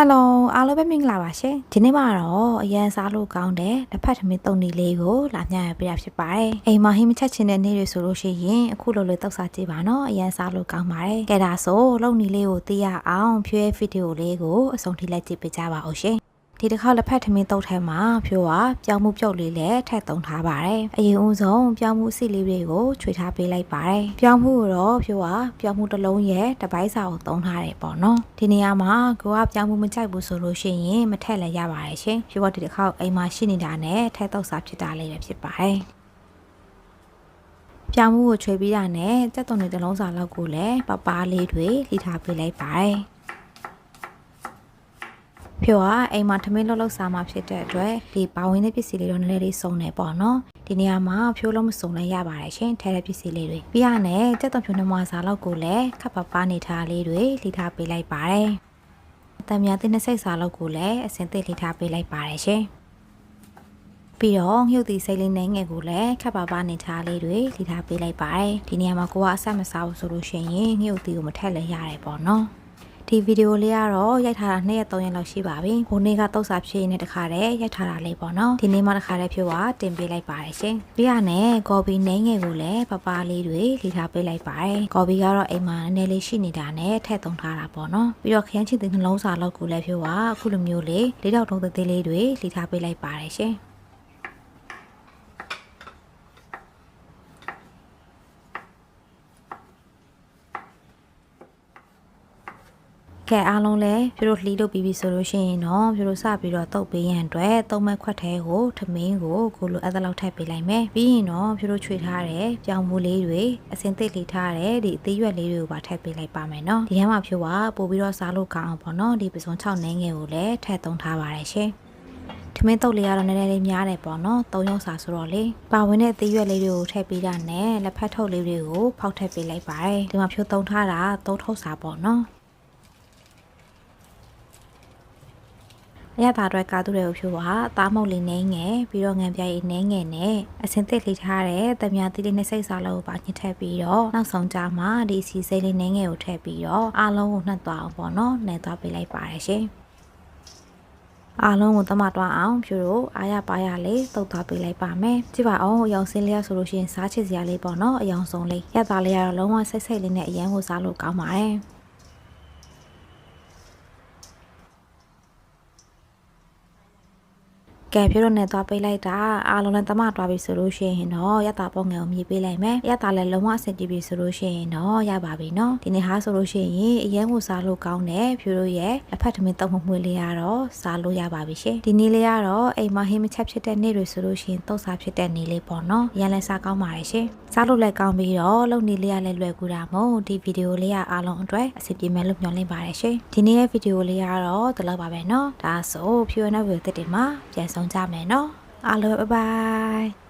ဟယ်လိုအားလုံးပဲမင်္ဂလာပါရှင်ဒီနေ့မှာတော့အရန်စားလို့ကောင်းတဲ့တစ်ဖက်သမင်းသုံးနေလေးကိုလာမျှရပြရဖြစ်ပါတယ်အိမ်မှာဟင်းမချက်ချင်တဲ့နေ့တွေဆိုလို့ရှိရင်အခုလိုလိုတောက်စားကြည့်ပါနော်အရန်စားလို့ကောင်းပါတယ်ကဲဒါဆိုလုံနေလေးကိုသိရအောင်ဖြွေးဗီဒီယိုလေးကိုအဆုံးထိလိုက်ကြည့်ပေးကြပါဦးရှင် ဒီတစ်ခါလက်ဖက်ထမင်းတုပ်ထဲမှာဖြိုးကပြောင်းမှုပြုတ်လေးလည်းထည့်သုံးထားပါတယ်။အရင်ဦးဆုံးပြောင်းမှုအစီလေးတွေကိုခြွေထားပေးလိုက်ပါတယ်။ပြောင်းမှုကိုတော့ဖြိုးကပြောင်းမှုတစ်လုံးရဲ့တစ်ပိုင်းစာကိုသုံးထားတယ်ပေါ့နော်။ဒီနေရာမှာကိုကပြောင်းမှုမကြိုက်ဘူးဆိုလို့ရှိရင်မထည့်လည်းရပါတယ်ရှင်။ဖြိုးကဒီတစ်ခါအိမ်မှာရှိနေတာနဲ့ထည့်တုပ်စာဖြစ်တာလေးပဲဖြစ်ပါတယ်။ပြောင်းမှုကိုခြွေပြီးတာနဲ့စက်သွန်တွေတစ်လုံးစာလောက်ကိုလည်းပပားလေးတွေလှီထားပေးလိုက်ပါတယ်။ ဖြိုကအိမ်မှာထမင်းလှုပ်လှုပ်စားမှဖြစ်တဲ့အတွက်ဒီပါဝင်တဲ့ပစ္စည်းလေးတော့နည်းနည်းလေးစုံနေပေါ့နော်ဒီနေရာမှာဖြိုးလုံးမစုံလည်းရပါတယ်ရှင်ထဲတဲ့ပစ္စည်းလေးတွေပြီးရနဲ့စက်သွန်ဖြိုးနှမစားလောက်ကိုလည်းခပ်ပပနေထားလေးတွေလှီထားပေးလိုက်ပါတယ်တံမြားတဲ့နှစ်စိတ်စားလောက်ကိုလည်းအစင်သစ်လှီထားပေးလိုက်ပါတယ်ရှင်ပြီးတော့ငှုတ်တီစိတ်လေးနဲ့ငယ်ကိုလည်းခပ်ပါပါနေထားလေးတွေလှီထားပေးလိုက်ပါတယ်ဒီနေရာမှာကိုကအဆက်မစားဘူးဆိုလို့ရှိရင်ငှုတ်တီကိုမထက်လည်းရတယ်ပေါ့နော် ဒီဗီဒီယိုလေးကတော့ရိုက်ထားတာ2ရက်3ရက်လောက်ရှိပါပြီ။ဟိုနေ့ကတုတ်စာဖြည့်နေတခါတည်းရိုက်ထားတာလေးပေါ့နော်။ဒီနေ့မှတခါတည်းဖြိုးကတင်ပေးလိုက်ပါတယ်ရှင်။ပြီးရနဲ့ကော်ပီနှိမ့်ငယ်ကိုလည်းပပလေးတွေလီထားပေးလိုက်ပါတယ်။ကော်ပီကတော့အိမ်မှာနည်းနည်းလေးရှိနေတာနဲ့ထည့်သုံးထားတာပေါ့နော်။ပြီးတော့ခရမ်းချစ်တဲ့နှလုံးစာလောက်ကိုလည်းဖြိုးကအခုလိုမျိုးလေးလေးတော့တုံးသေးလေးတွေလီထားပေးလိုက်ပါတယ်ရှင်။ ကဲအားလုံးလည်းပြတို့လှီးလုပ်ပြီးပြီဆိုလို့ရှိရင်တော့ပြတို့စပြီးတော့တုတ်ပေးရန်အတွက်သုံးမဲ့ခွက်ထဲကိုထမင်းကိုကိုလိုအဲ့ဒါလောက်ထည့်ပေးလိုက်မယ်ပြီးရင်တော့ပြတို့ချွေထားတဲ့ပြောင်မူလေးတွေအစင်သစ်လေးထားတဲ့ဒီအသေးရွက်လေးတွေကိုပါထည့်ပေးလိုက်ပါမယ်နော်ဒီထဲမှာဖြိုးကပို့ပြီးတော့စားလို့ကောင်းအောင်ပေါ့နော်ဒီပစုံ6နှင်းငယ်ကိုလည်းထည့်သုံးထားပါတယ်ရှင်ထမင်းတုပ်လေးကတော့နည်းနည်းလေးများတယ်ပေါ့နော်။သုံးယောက်စာဆိုတော့လေပါဝင်တဲ့သေးရွက်လေးတွေကိုထည့်ပေးတာနဲ့လက်ဖက်ထုတ်လေးတွေကိုဖောက်ထည့်ပေးလိုက်ပါတယ်။ဒီမှာဖြိုးသုံးထားတာသုံးထုပ်စာပေါ့နော်။ အရသာအတွက်ကားသူတွေကိုဖြိုးပါသားမုတ်လေးနှင်းငယ်ပြီးတော့ငံပြားရည်နှင်းငယ်နဲ့အစင်သစ်လေးထားတဲ့တမြာတိလေးနဲ့စိတ်စားလို့ပါညှစ်ထည့်ပြီးတော့နောက်ဆုံးကြမှာဒီစီစိတ်လေးနှင်းငယ်ကိုထည့်ပြီးတော့အားလုံးကိုနှက်သွားအောင်ပေါ့နော်နှက်သွားပေးလိုက်ပါတယ်ရှင်အားလုံးကိုတမတွားအောင်ဖြူတို့အားရပါရလေးတုတ်သွားပေးလိုက်ပါမယ်ကြည့်ပါအောင်အယောင်စင်းလေးရဆိုလို့ရှိရင်စားချစ်စရာလေးပေါ့နော်အယောင်ဆုံးလေးရက်သားလေးကတော့လုံးဝစိတ်စိတ်လေးနဲ့အရန်ကိုစားလို့ကောင်းပါတယ် ကဲပြတော့နေသွားပေးလိုက်တာအားလုံးလည်းတမသွားပြီဆိုလို့ရှိရင်တော့ရတာပေါ့ငယ်ကိုမြေပေးလိုက်မယ်ရတာလည်းလုံးဝအဆင်ပြေပြီဆိုလို့ရှိရင်တော့ရပါပြီနော်ဒီနေ့ဟာဆိုလို့ရှိရင်အရင်ကစားလို့ကောင်းတယ်ဖြူတို့ရဲ့လက်ဖက်ထမင်းတုံးမှုလေးကတော့စားလို့ရပါပြီရှင်ဒီနေ့လေးကတော့အိမ်မှာဟင်းမချက်ဖြစ်တဲ့နေ့တွေဆိုလို့ရှိရင်တုတ်စားဖြစ်တဲ့နေ့လေးပေါ့နော်ရန်လည်းစားကောင်းပါတယ်ရှင်စားလို့လည်းကောင်းပြီးတော့လုံနေလေးရလည်းလွယ်ကူတာမို့ဒီဗီဒီယိုလေးကအားလုံးအတွက်အဆင်ပြေမယ်လို့မျှော်လင့်ပါတယ်ရှင်ဒီနေ့ရဲ့ဗီဒီယိုလေးကတော့ဒီလောက်ပါပဲနော်ဒါဆိုဖြူရတဲ့ဗီဒီယိုတစ်တင်မှာပြန်ဆောင်ကြမယ်နော်အားလုံးဘိုင်ဘိုင်